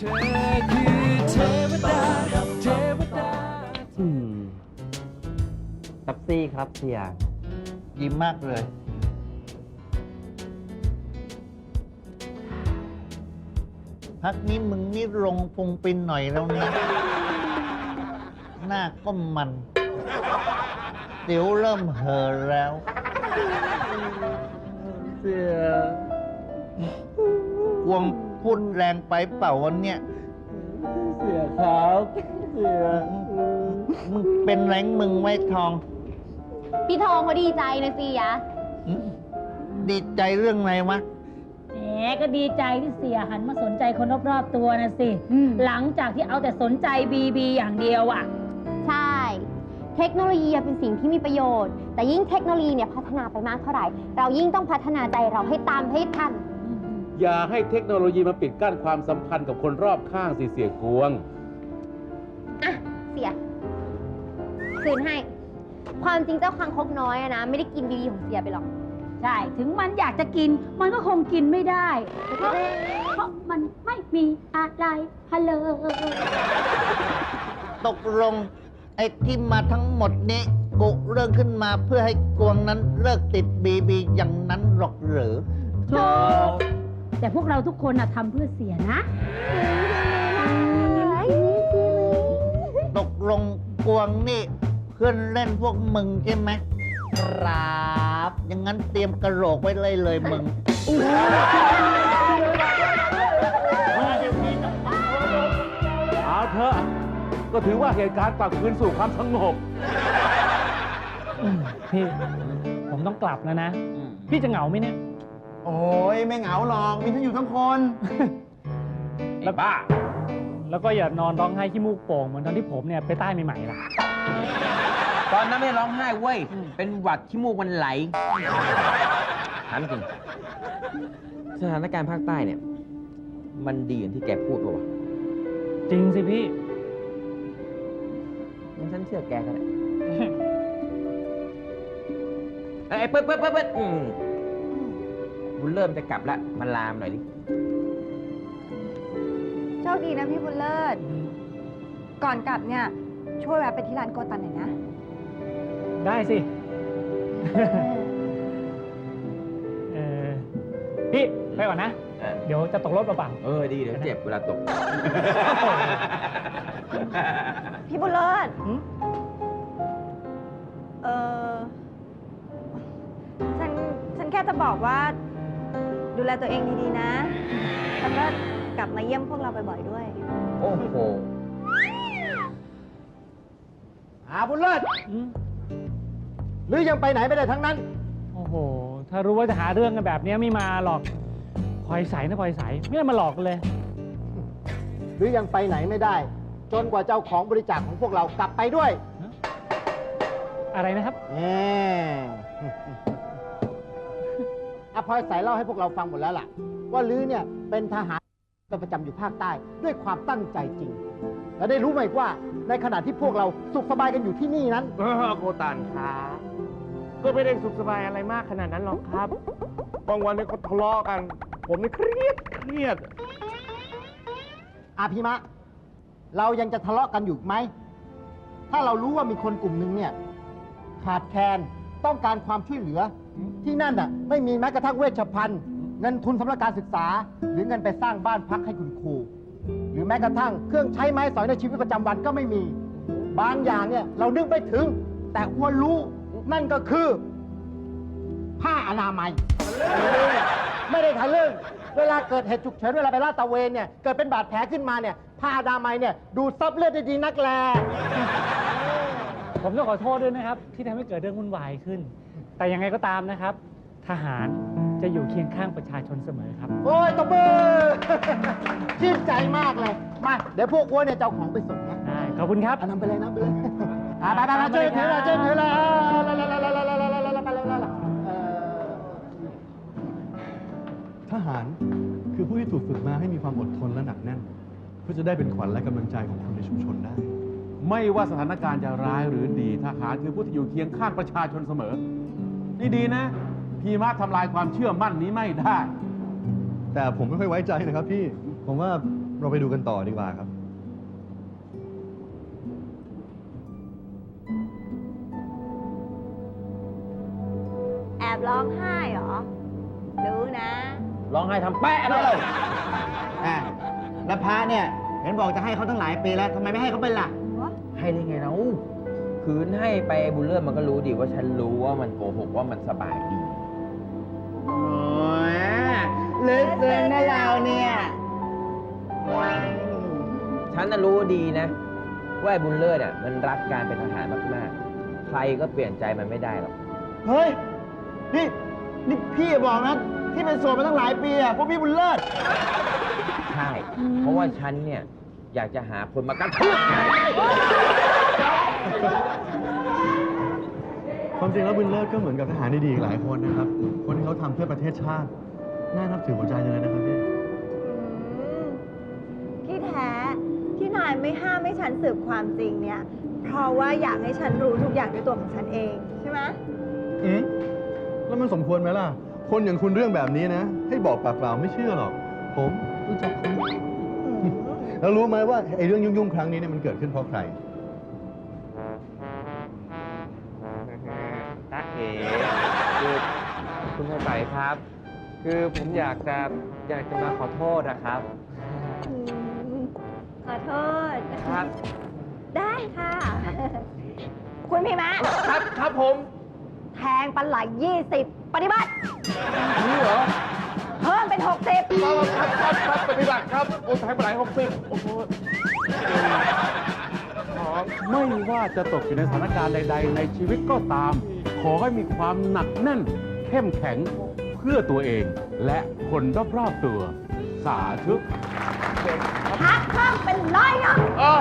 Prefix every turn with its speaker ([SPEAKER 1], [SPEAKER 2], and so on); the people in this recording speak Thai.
[SPEAKER 1] เธอคือเทวดาเทวดา
[SPEAKER 2] อืมตับซี่ครับเสีย
[SPEAKER 3] ยิ้มมากเลย พักนี้มึงนี่ลงพุงปินหน่อยแล้วนะหน้าก็มันเดี๋ยวเริ่มเห่อแล้ว
[SPEAKER 2] เสีย
[SPEAKER 3] กวง พูดแรงไปเปล่าวันเนี้ย
[SPEAKER 2] เสียครับเสีย
[SPEAKER 3] มึงเป็นแรงมึงไว้ทอง
[SPEAKER 4] พี่ทองเขาดีใจนะสิยะ
[SPEAKER 3] อืมดีใจเรื่องอะไรวะ
[SPEAKER 5] แหมก็ดีใจที่เสียหันมาสนใจคนรอบๆตัวนะสิ
[SPEAKER 4] อืม
[SPEAKER 5] หลังจากที่เอาแต่สนใจบีบีอย่างเดียวอะ
[SPEAKER 4] ใช่ เทคโนโลยีเป็นสิ่งที่มีประโยชน์ แต่ยิ่งเทคโนโลยีเนี่ยพัฒนาไปมากเท่าไหร่ เรายิ่งต้องพัฒนาใจเราให้ตามให้ทัน
[SPEAKER 6] อย่าให้เทคโนโลยีมาปิดกั้นความสัมพันธ์กับคนรอบข้างสิเสียกวง
[SPEAKER 4] อะ เสีย คืนให้ ความจริงเจ้าคังคกน้อยอะนะ ไม่ได้กินบีบีของเสียไปหรอก
[SPEAKER 5] ใช่ ถึงมันอยากจะกิน มันก็คงกินไม่ได้ เพราะเพราะมันไม่มีอะไรฮัลโหล
[SPEAKER 3] ตกลง ไอ้ที่มาทั้งหมดนี้กุเรื่องขึ้นมาเพื่อให้กวงนั้นเลิกติดบีบีอย่างนั้นหรอกหรือ
[SPEAKER 5] ถูก แต่พวกเราทุกคนน่ะทำเพื่อเสียนะ
[SPEAKER 3] ตกลงกวงนี่เพื่อนเล่นพวกมึงใช่ไหมครับอย่างนั้นเตรียมกระโหลกไว้เลยเลยมึง
[SPEAKER 6] เอาเถอะก็ถือว่าเหตุการณ์กลับคืนสู่ความสงบ
[SPEAKER 7] พี่ ผมต้องกลับแล้วนะ พี่จะเหงาไหมเนี่ย
[SPEAKER 2] โอ้ยไม่เหงาหรอกมีฉันอยู่ทั้งคน
[SPEAKER 7] แล้วบ้า แล้วก็อย่านอนร้องไห้ขี้มูกโป่งเหมือนตอนที่ผมเนี่ยไปใต้ใหม่ๆล่ะ
[SPEAKER 2] ตอนนั้นไม่ร้องไห้เว้ยเป็นหวัดขี้มูกมันไหล
[SPEAKER 8] ถามจริง สถานการณ์ภาคใต้เนี่ย มันดีอย่างที่แกพูดป่าวะ
[SPEAKER 7] จริงสิพี่
[SPEAKER 8] งั้นฉันเชื่อแกก็ได้เอ้ยเปิดเปิดเปิดเปิดอืม บุญเริ่มจะกลับละมาลามหน่อยดิ
[SPEAKER 9] โชคดีนะพี่บุญเลิศ ก่อนกลับเนี่ย ช่วยแวะไปที่ร้านโกตันหน่อยนะ
[SPEAKER 7] ได้สิ เออพี่ไปก่อนนะ
[SPEAKER 8] เออ
[SPEAKER 7] เดี๋ยวจะตกรถเปล่า
[SPEAKER 8] เออดีเดี๋ยวเจ็บเวลาตก
[SPEAKER 9] พี่บุญเลิศ
[SPEAKER 7] หืม
[SPEAKER 9] เออฉัน ฉันแค่จะบอกว่า ดูแลตัวเองดีๆนะ แล้วก็กลับมาเยี่ยมพวกเราบ่อยๆด้วย
[SPEAKER 8] โอ้โห
[SPEAKER 2] หาบุญเลิศ
[SPEAKER 7] ๆอืม
[SPEAKER 2] หรือยังไปไหนไม่ได้ทั้งนั้น
[SPEAKER 7] โอ้โห ถ้ารู้ว่าจะหาเรื่องกันแบบเนี้ยไม่มาหรอกพลอยใสนะพลอยใสไม่ได้มาหลอกกันเลย
[SPEAKER 2] หรือยังไปไหนไม่ได้ จนกว่าเจ้าของบริจาคของพวกเรากลับไปด้วย
[SPEAKER 7] อะไรนะครับ
[SPEAKER 2] แหม อภอยสายเล่าให้พวกเราฟังหมดแล้วล่ะ ว่าลือเนี่ยเป็นทหารประจำอยู่ภาคใต้ด้วยความตั้งใจจริง และได้รู้ไหมว่า ในขณะที่พวกเราสุขสบายกันอยู่ที่นี่นั้น
[SPEAKER 10] เออโกตันครับก็ไม่ได้สุขสบายอะไรมากขนาดนั้นหรอกครับ บางวันเนี่ยเขาทะเลาะกัน ผมนี่เครียดเครียด
[SPEAKER 2] อาพิมะ เรายังจะทะเลาะกันอยู่ไหม ถ้าเรารู้ว่ามีคนกลุ่มหนึ่งเนี่ย ขาดแคลนต้องการความช่วยเหลือ ที่นั่นน่ะไม่มีแม้กระทั่งเวชภัณฑ์เงินทุนสำหรับการศึกษา หรือเงินไปสร้างบ้านพักให้คุณครู หรือแม้กระทั่งเครื่องใช้ไม้สอยในชีวิตประจำวันก็ไม่มี บางอย่างเนี่ยเรานึกไม่ถึง แต่ควรรู้นั่นก็คือ ผ้าอนามัย ไม่ได้ทะลึ่งเวลาเกิดเหตุฉุกเฉินเวลาไปลาดตระเวนเนี่ยเกิดเป็นบาดแผลขึ้นมาเนี่ยผ้าอนามัยเนี่ยดูดซับเลือดได้ดีนักแล
[SPEAKER 7] ผมต้องขอโทษด้วยนะครับ ที่ทำให้เกิดเรื่องวุ่นวายขึ้น แต่ยังไงก็ตามนะครับ ทหารจะอยู่เคียงข้างประชาชนเสมอครับ
[SPEAKER 2] โอ้ยตบมือ ชื่นใจมากเลย มา เดี๋ยวพวกอ้วนเนี่ยจะเอาของไปส่งนะ
[SPEAKER 7] ได้ขอบคุณครับ
[SPEAKER 2] เอานำไปเลยนำไปเลยอะไปไปไปช่วยถือเลยช่วยถือเลยไปเลยไปเลยไปเลยไปเลยเอ่อ
[SPEAKER 11] ทหารคือผู้ที่ถูกฝึกมาให้มีความอดทนและหนักแน่น เพื่อจะได้เป็นขวัญและกำลังใจของคนในชุมชนได้
[SPEAKER 6] ไม่ว่าสถานการณ์จะร้ายหรือดี ทหารคือผู้ที่อยู่เคียงข้างประชาชนเสมอ นี่ดีนะ พีมาทำลายความเชื่อมั่นนี้ไม่ได้
[SPEAKER 11] แต่ผมไม่ค่อยไว้ใจนะครับพี่ ผมว่าเราไปดูกันต่อดีกว่าครับ
[SPEAKER 9] แอบร้องไห้เหรอ รู้นะ
[SPEAKER 8] ร้องไห้ทำแปะเลย
[SPEAKER 2] อะแล้วพระเนี่ย เห็นบอกจะให้เขาตั้งหลายปีแล้วทำไมไม่ให้เขาเป็นล่ะ
[SPEAKER 8] ให้ได้ไงเรา คืนให้ไปบุญเลิศมันก็รู้ดีว่าฉันรู้ว่ามันโกหกว่ามันสบายดี
[SPEAKER 2] โอ้ยลึกซึ้งนะเราเนี่ย
[SPEAKER 8] ฉันน่ะรู้ดีนะ ว่าไอ้บุญเลิศอะมันรักการเป็นทหารมากๆ ใครก็เปลี่ยนใจมันไม่ได้หรอก
[SPEAKER 2] เฮ้ย นี่ นี่พี่อย่าบอกนะ ที่เป็นโสดมาตั้งหลายปีอะเพราะพี่บุญเลิศ
[SPEAKER 8] ใช่ เพราะว่าฉันเนี่ย อยากจะหาคนมากระทืบ
[SPEAKER 11] ความจริงแล้วบุญเลิศก็เหมือนกับทหารดีๆอีกหลายคนนะครับ คนที่เขาทำเพื่อประเทศชาติ น่านับถือหัวใจจังเลยนะครับพี่
[SPEAKER 9] อืมที่แท้ที่นายไม่ห้ามให้ฉันสืบความจริงเนี่ย เพราะว่าอยากให้ฉันรู้ทุกอย่างด้วยตัวของฉันเองใช่ไหม
[SPEAKER 11] อืมแล้วมันสมควรไหมล่ะ คนอย่างคุณเรื่องแบบนี้นะ ให้บอกปากเปล่าไม่เชื่อหรอก ผมรู้จักคุณ
[SPEAKER 9] อืม
[SPEAKER 11] แล้วรู้ไหมว่าไอ้เรื่องยุ่งๆ ครั้งนี้เนี่ยมันเกิดขึ้นเพราะใคร
[SPEAKER 10] คุณพ่อใสครับ คือผมอยากจะอยากจะมาขอโทษนะครับ
[SPEAKER 9] อืมขอโทษ
[SPEAKER 10] ครับ
[SPEAKER 9] ได้ค่ะ คุณพี่มะ
[SPEAKER 10] ครับครับผม
[SPEAKER 9] แทงปลาไหล20 ปฏิบัติ
[SPEAKER 10] นี่เหรอ
[SPEAKER 9] เพิ่มเป็น 60
[SPEAKER 10] ครับครับครับปฏิบัติครับโอ้แทงไปหลายหกสิบโอ้โหขอ
[SPEAKER 6] ไม่ว่าจะตกอยู่ในสถานการณ์ใด ๆ ในชีวิตก็ตาม ขอให้มีความหนักแน่น เข้มแข็งเพื่อตัวเอง และคนรอบๆตัว สาธุ
[SPEAKER 9] พักเพิ่มเป็นร้อยเนาะ
[SPEAKER 1] เออ